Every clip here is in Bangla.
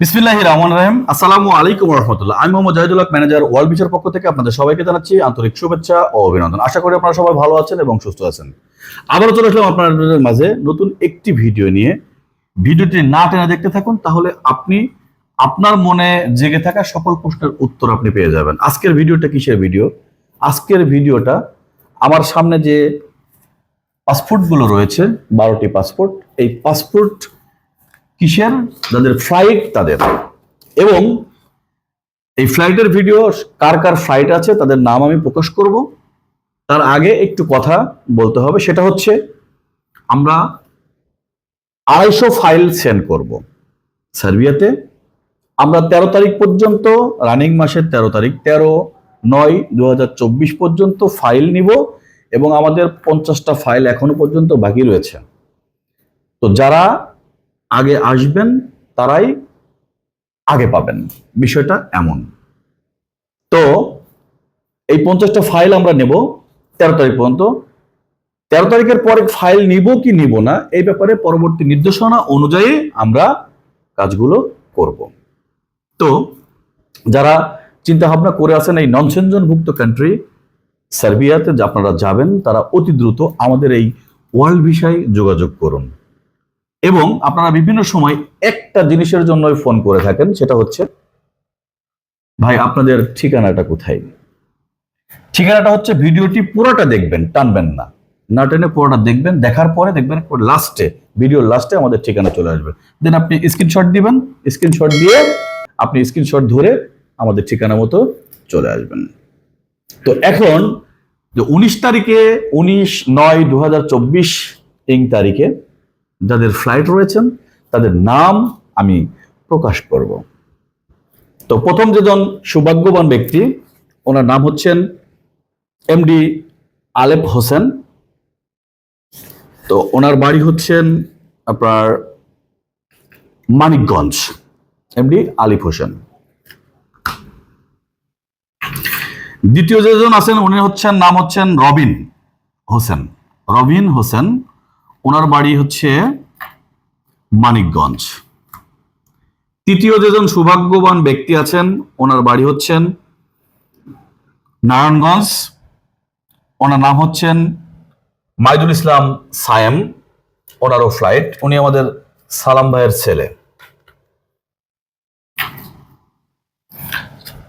বিসমিল্লাহ রহমান রহিম। আসসালামু আলাইকুম রহমতুল্লাহ আমি মোহাম্মদ জাহিদুল্লাহ ম্যানেজার ওয়ার্ল্ড বিচার পক্ষ থেকে আপনাদের সবাইকে জানাচ্ছি আন্তরিক শুভেচ্ছা ও অভিনন্দন। আশা করি আপনারা সবাই ভালো আছেন এবং সুস্থ আছেন। আবারও চলে আসলাম আপনাদের মাঝে নতুন একটি ভিডিও নিয়ে। ভিডিওটি না টেনে দেখতে থাকুন, তাহলে আপনি, আপনার মনে জেগে থাকা সকল প্রশ্নের উত্তর আপনি পেয়ে যাবেন। আজকের ভিডিওটা কিসের ভিডিও? আজকের ভিডিওটা আমার সামনে যে পাসপোর্টগুলো রয়েছে, বারোটি পাসপোর্ট, এই পাসপোর্ট কিসের? যাদের ফ্লাইট তাদের। এবং এই ফ্লাইটের ভিডিও কার কার ফ্লাইট আছে তাদের নাম আমি প্রকাশ করব। তার আগে একটু কথা বলতে হবে, সেটা হচ্ছে আমরা আড়াইশো ফাইল সেন্ড করব সার্বিয়াতে। আমরা তেরো তারিখ পর্যন্ত রানিং মাসের তেরো তারিখ, তেরো নয় দু পর্যন্ত ফাইল নিব এবং আমাদের পঞ্চাশটা ফাইল এখনও পর্যন্ত বাকি রয়েছে। তো যারা আগে আসবেন, তারাই আগে পাবেন। বিষয়টা এমন। তো, এই পঞ্চাশটা ফাইল আমরা নেব, তেরো তারিখ পর্যন্ত। তেরো তারিখের পরে ফাইল নিব কি নিব না, এই ব্যাপারে পরবর্তী নির্দেশনা অনুযায়ী আমরা কাজগুলো করব। তো, যারা চিন্তা ভাবনা করে আছেন এই নন সেনজনভুক্ত কান্ট্রি সার্বিয়াতে আপনারা যাবেন, তারা অতি দ্রুত আমাদের এই ওয়ার্ল্ড ভিসায় যোগাযোগ করুন। এবং আপনারা বিভিন্ন সময় একটা জিনিসের জন্য ফোন করে থাকেন, সেটা হচ্ছে, ভাই, আপনাদের ঠিকানাটা কোথায়? ঠিকানাটা হচ্ছে ভিডিওটি পুরোটা দেখবেন, টানবেন না। না টেনে পুরোটা দেখবেন, দেখার পরে দেখবেন লাস্টে, ভিডিওর লাস্টে আমাদের ঠিকানা চলে আসবে। দেন আপনি স্ক্রিনশট দিবেন, স্ক্রিনশট দিয়ে আপনি স্ক্রিনশট ধরে আমাদের ঠিকানা মতো চলে আসবেন। তো এখন, যে উনিশ তারিখে, উনিশ নয় দু হাজার চব্বিশ তিন তারিখে যাদের ফ্লাইট রয়েছেন, তাদের নাম আমি প্রকাশ করব। তো প্রথম যেজন সৌভাগ্যবান ব্যক্তি, ওনার নাম হচ্ছেন এমডি আলেপ হোসেন। তো ওনার বাড়ি হচ্ছেন আপনার মানিকগঞ্জ এমডি আলিফ হোসেন। দ্বিতীয় যেজন আছেন, উনি হচ্ছেন, নাম হচ্ছেন রবিন হোসেন। রবিন হোসেন ওনার বাড়ি হচ্ছে মানিকগঞ্জ। তৃতীয় যেজন সৌভাগ্যবান ব্যক্তি আছেন, ওনার বাড়ি হচ্ছেন নারায়ণগঞ্জ। ওনার নাম হচ্ছেন মাইদুল ইসলাম সায়েম। ওনারও ফ্লাইট উনি আমাদের সালাম ভাইয়ের ছেলে।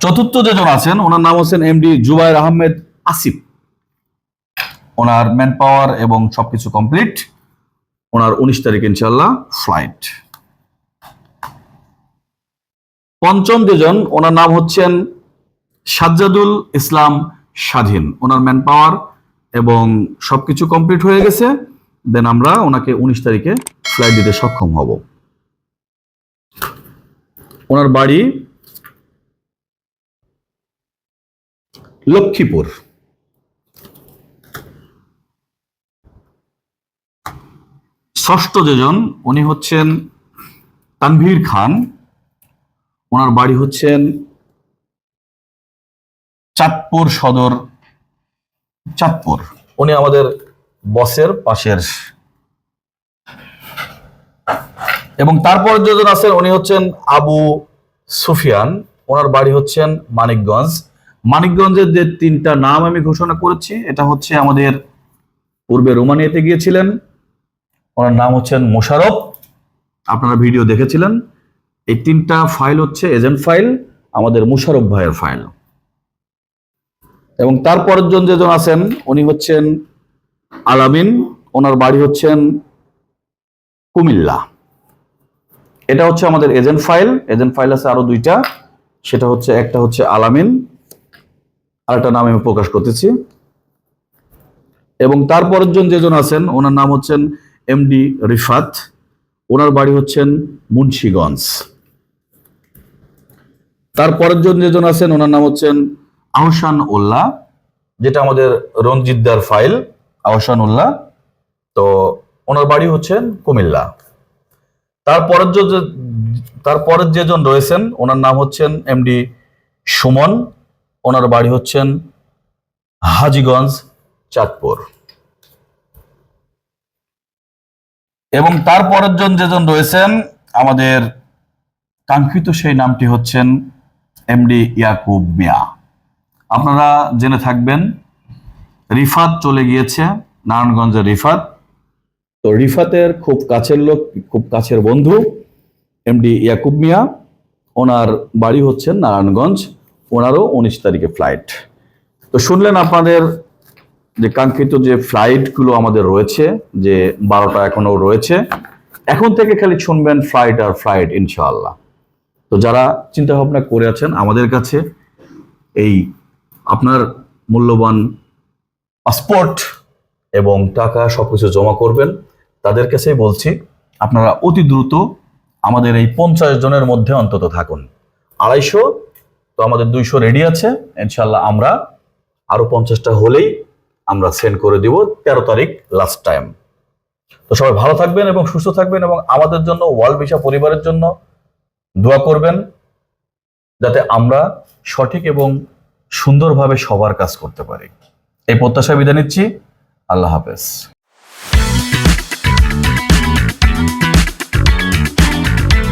চতুর্থ যেজন আছেন, ওনার নাম হচ্ছেন এমডি জুবাইর আহমেদ আসিফ। ওনার ম্যান পাওয়ার এবং সবকিছু কমপ্লিট ওনার উনিশ তারিখ ইনশাল্লাহ ফ্লাইট পঞ্চম যেজন ওনার নাম হচ্ছেন সাজ্জাদুল ইসলাম স্বাধীন। ওনার ম্যান পাওয়ার এবং সবকিছু কমপ্লিট হয়ে গেছে দেন আমরা ওনাকে উনিশ তারিখে ফ্লাইট দিতে সক্ষম হব। ওনার বাড়ি লক্ষ্মীপুর। ষষ্ঠ যেজন, উনি হচ্ছেন তানভীর খান। ওনার বাড়ি হচ্ছেন চাঁদপুর সদর, চাঁদপুর। উনি আমাদের বসের পাশের। এবং তারপর যেজন আছেন, উনি হচ্ছেন আবু সুফিয়ান। ওনার বাড়ি হচ্ছেন মানিকগঞ্জ। মানিকগঞ্জের যে তিনটা নাম আমি ঘোষণা করেছি, এটা হচ্ছে আমাদের পূর্বে রোমানিয়াতে গিয়েছিলেন। ওনার নাম হচ্ছেন মোশারফ। আপনারা ভিডিও দেখেছিলেন। এই তিনটা ফাইল হচ্ছে এজেন্ট ফাইল আমাদের মুশারফ ভাইয়ের ফাইল এবং তারপরের জন যেজন আছেন, উনি হচ্ছেন আলামিন, ওনার বাড়ি হচ্ছেন কুমিল্লা। এটা হচ্ছে আমাদের এজেন্ট ফাইল এজেন্ট ফাইল আছে আরও দুইটা। সেটা হচ্ছে, একটা হচ্ছে আলামিন। আরেকটা নাম আমি প্রকাশ করতেছি। এবং তারপরের জন যেজন আছেন, ওনার নাম হচ্ছেন এমডি রিফাত ওনার বাড়ি হচ্ছেন মুন্সীগঞ্জ। তারপরের জন যেজন আছেন, ওনার নাম হচ্ছেন আহসান উল্লাহ যেটা আমাদের রঞ্জিতদার ফাইল আহসান উল্লাহ তো ওনার বাড়ি হচ্ছেন কুমিল্লা। তারপরের তারপরের যেজন রয়েছেন, ওনার নাম হচ্ছেন এমডি সুমন, ওনার বাড়ি হচ্ছেন হাজিগঞ্জ, চাঁদপুর। এবং তারপরের জন যেজন রয়েছেন, আমাদের কাঙ্ক্ষিত সেই নামটি হচ্ছেন এমডি ইয়াকুব মিয়া। আপনারা জেনে থাকবেন, রিফাত চলে গিয়েছে, নারায়ণগঞ্জের রিফাত। তো রিফাতের খুব কাছের লোক, খুব কাছের বন্ধু এমডি ইয়াকুব মিয়া। ওনার বাড়ি হচ্ছে নারায়ণগঞ্জ, ওনারও উনিশ তারিখে ফ্লাইট। তো শুনলেন আপনাদের যে কাঙ্ক্ষিত যে ফ্লাইটগুলো আমাদের রয়েছে, যে বারোটা এখনও রয়েছে, এখন থেকে খালি শুনবেন ফ্লাইট আর ফ্লাইট ইনশাআল্লাহ। তো যারা চিন্তা ভাবনা করে আছেন, আমাদের কাছে এই আপনার মূল্যবান পাসপোর্ট এবং টাকা সবকিছু জমা করবেন, তাদের কাছেই বলছি, আপনারা অতি দ্রুত আমাদের এই পঞ্চাশ জনের মধ্যে অন্তত থাকুন। আড়াইশো, তো আমাদের দুইশো রেডি আছে ইনশাল্লাহ আমরা আরও পঞ্চাশটা হলেই আমরা সেন্ড করে দিব তেরো তারিখ লাস্ট টাইম তো সবাই ভালো থাকবেন এবং সুস্থ থাকবেন এবং আমাদের জন্য, ওয়ার্ল্ড ভিসা পরিবারের জন্য দোয়া করবেন যাতে আমরা সঠিক এবং সুন্দরভাবে সবার কাজ করতে পারি। এই প্রত্যাশা বিদায় নিচ্ছি। আল্লাহ হাফেজ।